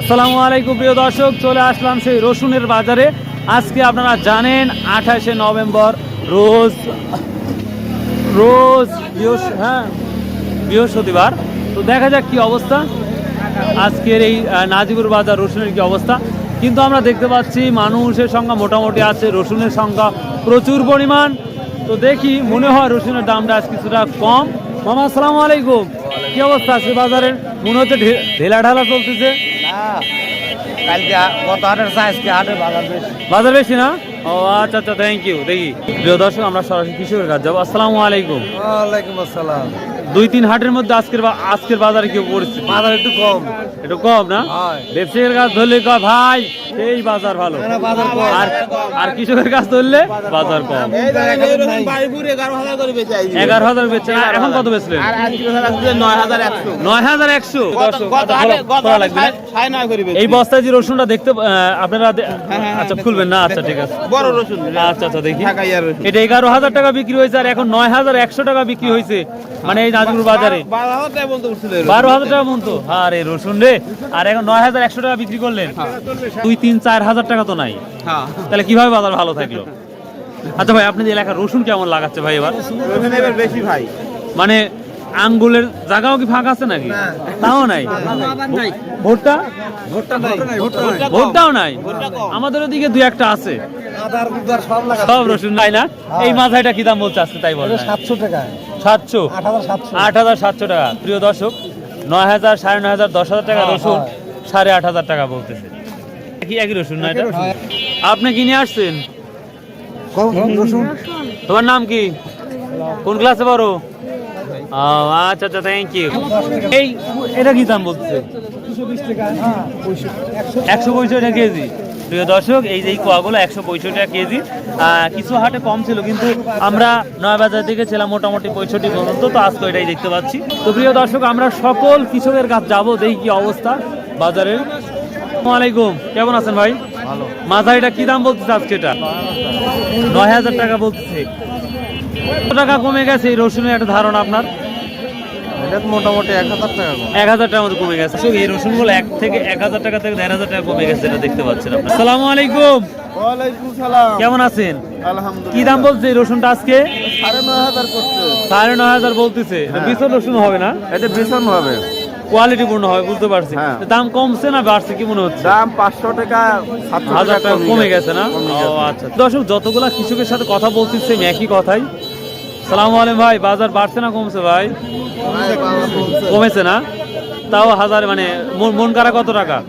আসসালামু আলাইকুম, প্রিয় দর্শক, চলে আসলাম সেই রসুনের বাজারে। আজকে আপনারা জানেন, আঠাশে নভেম্বর, রোজ রোজ হ্যাঁ বৃহস্পতিবার। তো দেখা যাক কি অবস্থা। আজকের এই নাজিবুর বাজার রসুনের কি অবস্থা। কিন্তু আমরা দেখতে পাচ্ছি, মানুষের সংখ্যা মোটামুটি আছে, রসুনের সংখ্যা প্রচুর পরিমাণ। তো দেখি, মনে হয় রসুনের দামটা আজ কিছুটা কম। মামা, আসসালামু আলাইকুম। কি অবস্থা আছে বাজারের? মনে হচ্ছে ঢেলা ঢালা চলতেছে। কালকে গত হাটের আজকে হাটের বাজার বেশি। বাজার বেশি না? ও আচ্ছা আচ্ছা থ্যাংক ইউ দেখি। প্রিয় দর্শক আমরা সরাসরি কৃষকের কাজ যাব। আসসালামু আলাইকুম। ওয়ালাইকুম আসসালাম। দুই তিন হাটের মধ্যে আজকের বা- আজকের বাজারে কি পড়ছে বাজার একটু কম। একটু কম না? হয়। ব্যবসায়ীর কাজ ধরলে ভাই এই বাজার ভালো। না, বাজার কম। আর আর কৃষকের কাজ ধরলে বাজার কম। এগারো হাজার বেচছেন আর এখন কত বেচলেন? নয় হাজার একশো। আচ্ছা? এই বস্তায় যে রসুনটা দেখতে আপনারা আচ্ছা খুলবেন না? আচ্ছা ঠিক আছে। বড় রসুন। আচ্ছা আচ্ছা দেখি। এটা এগারো হাজার টাকা বিক্রি হয়েছে আর এখন নয় হাজার একশো টাকা বিক্রি হয়েছে। মানে এই নাজিপুর বাজারে। বারো হাজার টাকা বলতে উঠছিল বারো হাজার টাকা মন তো আরে রসুন রে। আর এখন নয় হাজার একশো টাকা বিক্রি করলেন। দুই তিন চার হাজার টাকা তো নাই। হ্যাঁ। তাহলে কীভাবে বাজার ভালো থাকল? আচ্ছা ভাই আপনাদের এলাকার রসুন কেমন লাগাচ্ছে ভাই এবার? এবার বেশি ভাই। মানে আঙ্গুলের জায়গাও কি ফাঁকা আছে নাকি? তাও নাই। ভোটটা? ভোটটা নাই ভোটটা ভোটটাও নাই? আমাদের ওদিকে দুই একটা আছে। সব রসুন নাই না? এই মাথাটা কি দাম বলছে আজকে তাই বল সাতশো টাকা। আট হাজার সাতশো। আট হাজার সাতশো টাকা। প্রিয় দর্শক নয় হাজার সাড়ে নয় হাজার দশ হাজার টাকা রসুন সাড়ে আট হাজার টাকা বলতেছে। কি একই রসুন? না এটা আপনি কিনে আসছেন? তোমার নাম কি? কোন ক্লাসে পড়ো? আচ্ছা আচ্ছা থ্যাংক ইউ এই এটা কি দাম বলছে একশো পঁয়ষট্টি টাকা কেজি। প্রিয় দর্শক এই যে কোয়াগুলো একশো পঁয়ষট্টি টাকা কেজি। কিছু হাটে কম ছিল কিন্তু আমরা নয় বাজার থেকে ছিলাম মোটামুটি পঁয়ষট্টি পর্যন্ত তো আজকে এটাই দেখতে পাচ্ছি। তো প্রিয় দর্শক আমরা সকল কৃষকের কাছে যাব দেখি কি অবস্থা বাজারের। আলাইকুম। কেমন আছেন ভাই? ভালো। মাথারিটা কি দাম বলতেছে আজকে এটা? নয় হাজার টাকা বলতেছে। কত টাকা কমে গেছে? এই রসুনের একটা ধারণা আপনার? মোটামুটি এক হাজার টাকা এক হাজার টাকার মতো কমে গেছে। এই রসুনগুলো এক থেকে এক হাজার টাকা থেকে দেড় হাজার টাকা কমে গেছে এটা দেখতে পাচ্ছেন আপনার। আসসালামু আলাইকুম। কেমন আছেন? কি দাম বলছে এই রসুনটা আজকে? সাড়ে নয় হাজার বলতেছে। এটা রসুন হবে না? এটা ভীষণ হবে। কোয়ালিটি পূর্ণ হবে বুঝতে পারছি। হ্যাঁ। দাম কমছে না বাড়ছে কি মনে হচ্ছে? দাম পাঁচশো টাকা হাজার টাকা কমে গেছে। না? ও আচ্ছা। দর্শক যতগুলা কৃষকের সাথে কথা বলছি সেম একই কথাই। সালাম আলাইকুম ভাই বাজার বাড়ছে না কমছে ভাই। কমেছে না? তাও হাজার মানে মন- কারা কত টাকা?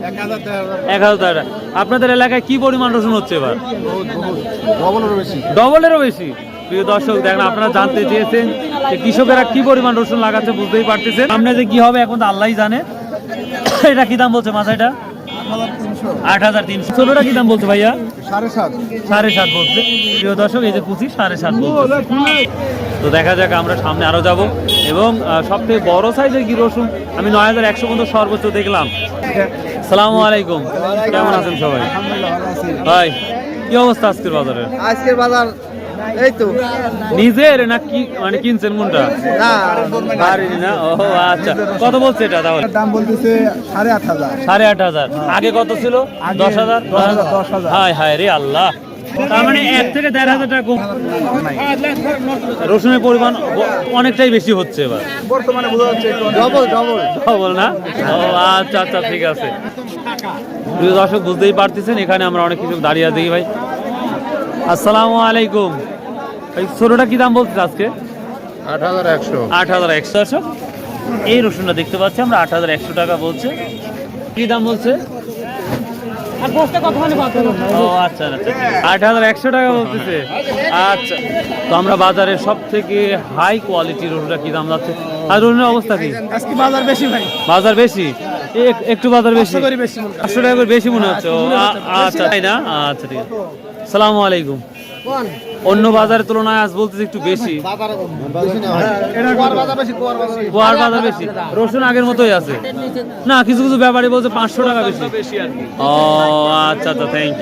এক হাজার টাকা। আপনাদের এলাকায় কি পরিমাণ রসুন হচ্ছে এবার? ডবলেরও বেশি। ডবলেরও বেশি? প্রিয় দর্শক দেখেন আপনারা জানতে চেয়েছেন যে কৃষকেরা কি পরিমাণ রসুন লাগাচ্ছে বুঝতেই পারতেছেন। সামনে যে কি হবে এখন তো আল্লাহই জানে। এটা কি দাম বলছে মাথাটা আট হাজার তিনশো। ষোলোটা কি দাম বলছে ভাইয়া? সাড়ে সাত সাড়ে সাত বলছে। প্রিয় দর্শক এই যে সাড়ে সাত তো দেখা যাক আমরা সামনে আরও যাব। এবং সব থেকে বড় সাইজের কি রসুন? আমি নয় হাজার একশো পর্যন্ত সর্বোচ্চ দেখলাম। সালামু আলাইকুম। কেমন আছেন সবাই? ভাই কি অবস্থা আজকের বাজারে আজকের বাজার এই তো। নিজের না কি মানে কিনছেন কোনটা? না। বাড়ির না? ও আচ্ছা। কত বলছে এটা তাহলে? দাম বলতেছে সাড়ে আট হাজার। সাড়ে আট হাজার। আগে কত ছিল? দশ হাজার? দশ হাজার। হায় হায় রে আল্লাহ। তার মানে এক থেকে দেড় হাজার টাকা কম। রসুনের পরিমাণ অনেকটাই বেশি হচ্ছে এবার। বর্তমানে বোঝা যাচ্ছে ডবল ডবল। বল না? ও আচ্ছা আচ্ছা ঠিক আছে। প্রিয় দর্শক বুঝতেই পারতেছেন এখানে আমরা অনেক কিছু দাঁড়িয়ে আছি ভাই। আসসালামু আলাইকুম। এই ছোটোটা কি দাম বলছে আজকে? আট হাজার একশো। আট হাজার একশো এই রসুনটা দেখতে পাচ্ছি আমরা আট হাজার একশো টাকা বলছে। কি দাম বলছে? ও আচ্ছা আচ্ছা। আট হাজার একশো টাকা বলতেছে। আচ্ছা। তো আমরা বাজারে সব থেকে হাই কোয়ালিটির রসুনটা কি দাম যাচ্ছে? আর রসুনের অবস্থা কি? আজকে বাজার বেশি ভাই। বাজার বেশি? এক- একটু বাজার বেশি? করে বেশি মনে পাঁচশো টাকা করে বেশি মনে হচ্ছে। আচ্ছা তাই না? আচ্ছা ঠিক আছে। সালামু আলাইকুম। অন্য বাজারের তুলনায় আজ বলতেছে একটু বেশি। বাজার বেশি রসুন আগের মতোই আছে। না কিছু কিছু ব্যাপারী বলছে পাঁচশো টাকা বেশি। ও আচ্ছা আচ্ছা থ্যাংক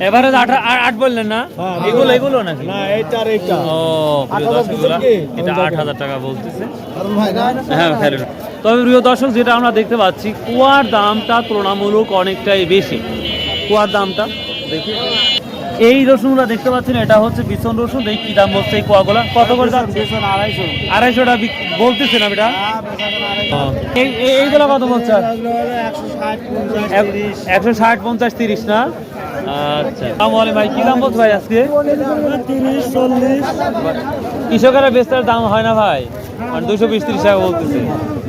এবারে আট আট- আট বললেন না? এগুলো এগুলো নাকি? ও এটা আট হাজার টাকা বলতেছে। হ্যাঁ তবে প্রিয় দর্শক যেটা আমরা দেখতে পাচ্ছি কুয়ার দামটা তুলনামূলক অনেকটাই বেশি। কুয়ার দামটা এই রসুনগুলো দেখতে পাচ্ছেন, এটা হচ্ছে বিছন রসুন, এই কি দাম বলছে এই কুয়াগুলা? কত করে যাচ্ছে আড়াইশো টাকা বিক- বলতেছে না এটা? এই- এই- এইগুলো কত বলছে? একশো ষাট, পঞ্চাশ, তিরিশ, না? আচ্ছা। তাহলে ভাই, কি দাম বলছে ভাই আজকে? কৃষকেরা বেচতে দাম হয় না ভাই। দুশো বিশ, ত্রিশ টাকা বলতেছে।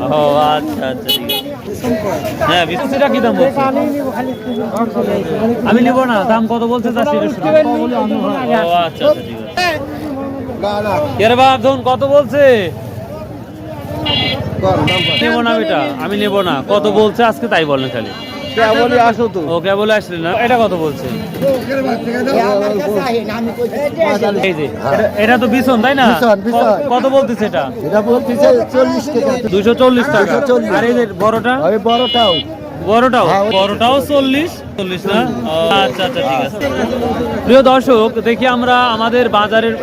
ও আচ্ছা আচ্ছা ঠিক আছে। হ্যাঁ বিস্তিটা কি দাম বলছে আমি নিব না দাম কত বলছে তা সেটা শুনি ও আচ্ছা আচ্ছা ঠিক আছে। এর বাপ ধরুন কত বলছে? নেব না বেটা আমি নেব না। কত বলছে আজকে তাই বলেন খালি। আসো তো? ও আসলে না? এটা কত বলছে? এটা- তো বিছন তাই না। কত বলতেছে এটা? এটা বলতেছে চল্লিশ টাকা। দুশো চল্লিশ টাকা। আর এই বড়টা? ওই বড়টাও। বড়টাও? হ্যাঁ, বড়টাও চল্লিশ? চল্লিশ না? আচ্ছা আচ্ছা ঠিক আছে। প্রিয় দর্শক দেখি আমরা আমাদের বাজারের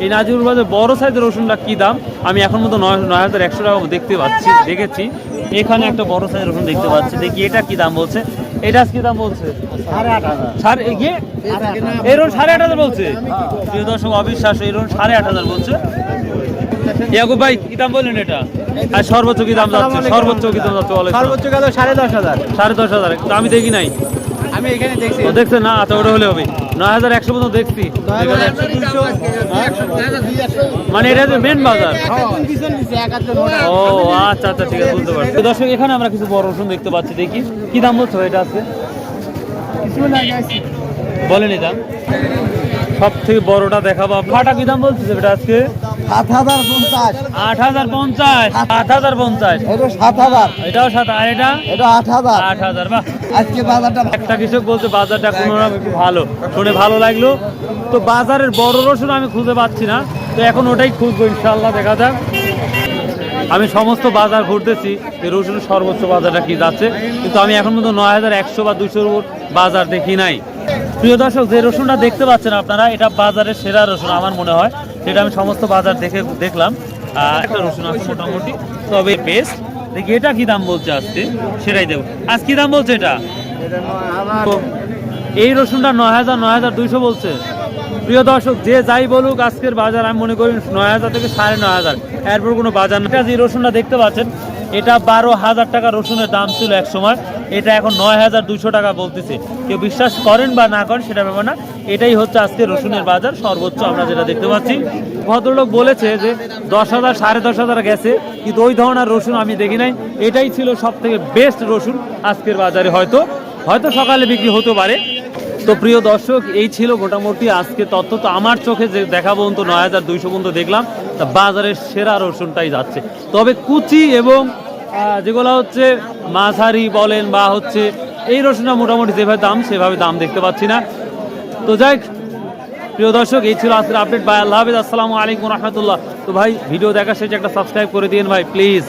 এই নাজিরুল বাজার বড় সাইজের রসুনটা কি দাম? আমি এখন মতো নয় নয় হাজার একশো টাকা দেখতে পাচ্ছি দেখেছি। এখানে একটা বড় সাইজের রসুন দেখতে পাচ্ছি। দেখি এটা কি দাম বলছে? এটা কি দাম বলছে? সাড়ে ইয়ে এই রসুন সাড়ে আট হাজার বলছে। প্রিয় দর্শক অবিশ্বাস এই রসুন সাড়ে আট হাজার বলছে। ইয়াকুব ভাই কি দাম বললেন এটা? আর সর্বোচ্চ কি দাম যাচ্ছে? সর্বোচ্চ কি দাম যাচ্ছে সর্বোচ্চ গেল সাড়ে দশ হাজার। সাড়ে দশ হাজার তো আমি দেখি নাই। আমি এখানে দেখছি। ও দেখছে না তো ওটা হলে হবে। নয় হাজার একশো মতো দেখছি। মানে এটা যে মেন বাজার। ও আচ্ছা আচ্ছা ঠিক আছে বুঝতে পারছি। তো দর্শক এখানে আমরা কিছু বড় রসুন দেখতে পাচ্ছি দেখি। কি দাম বলছো এটা আজকে? বলেনি দাম। সব থেকে বড়টা দেখাবো ফাটা কি দাম বলছিস এটা আজকে? সাত হাজার পঞ্চাশ। আট হাজার পঞ্চাশ। হাজার পঞ্চাশ। এটা সাত হাজার। এটাও সাত আর এটা? এটা আট হাজার। আট হাজার বাহ। আজকে বাজারটা একটা কৃষক বলছে বাজারটা কোনো ভালো। শুনে ভালো লাগল। তো বাজারের বড় রসুন আমি খুঁজে পাচ্ছি না। তো এখন ওটাই খুঁজবো ইনশাল্লাহ দেখা যাক। আমি সমস্ত বাজার ঘুরতেছি, যে রসুনের সর্বোচ্চ বাজারটা কি যাচ্ছে, কিন্তু আমি এখন পর্যন্ত নয় হাজার একশো বা দুশোর বাজার দেখি নাই। প্রিয় দর্শক, যে রসুনটা দেখতে পাচ্ছেন আপনারা, এটা বাজারের সেরা রসুন আমার মনে হয়। সেটা আমি সমস্ত বাজার দেখে দেখলাম। একটা রসুন আছে মোটামুটি, তবে বেস্ট দেখি এটা কি দাম বলছে আজকে? সেটাই দেবো আজ কি দাম বলছে এটা? এই রসুনটা নয় হাজার নয় হাজার দুইশো বলছে। প্রিয় দর্শক, যে যাই বলুক, আজকের বাজার আমি মনে করি নয় হাজার থেকে সাড়ে নয় হাজার। এরপর কোনো বাজার না। যে রসুনটা দেখতে পাচ্ছেন, এটা বারো হাজার টাকা রসুনের দাম ছিল এক সময়, এটা এখন নয় হাজার দুশো টাকা বলতেছে। কেউ বিশ্বাস করেন বা না করেন, সেটা ব্যাপার না। এটাই হচ্ছে আজকে রসুনের বাজার, সর্বোচ্চ আমরা যেটা দেখতে পাচ্ছি। ভদ্রলোক বলেছে যে দশ হাজার, সাড়ে দশ হাজার গেছে, কিন্তু ওই ধরনের রসুন আমি দেখি নাই। এটাই ছিল সব থেকে বেস্ট রসুন আজকের বাজারে হয়তো। হয়তো সকালে বিক্রি হতে পারে। তো প্রিয় দর্শক, এই ছিল মোটামুটি আজকে তথ্য। তো আমার চোখে যে দেখা পর্যন্ত নয় হাজার দুইশো পর্যন্ত দেখলাম, তা বাজারের সেরা রসুনটাই যাচ্ছে। তবে কুচি এবং যেগুলো হচ্ছে মাঝারি বলেন বা হচ্ছে এই রসুনটা মোটামুটি যেভাবে দাম, সেভাবে দাম দেখতে পাচ্ছি না। তো যাই প্রিয় দর্শক, এই ছিল আজকের আপডেট বাই আল্লাহ হাফিজ। আসসালামু আলাইকুম রহমতুল্লাহ। তো ভাই ভিডিও দেখা শেষে একটা সাবস্ক্রাইব করে দিন ভাই প্লিজ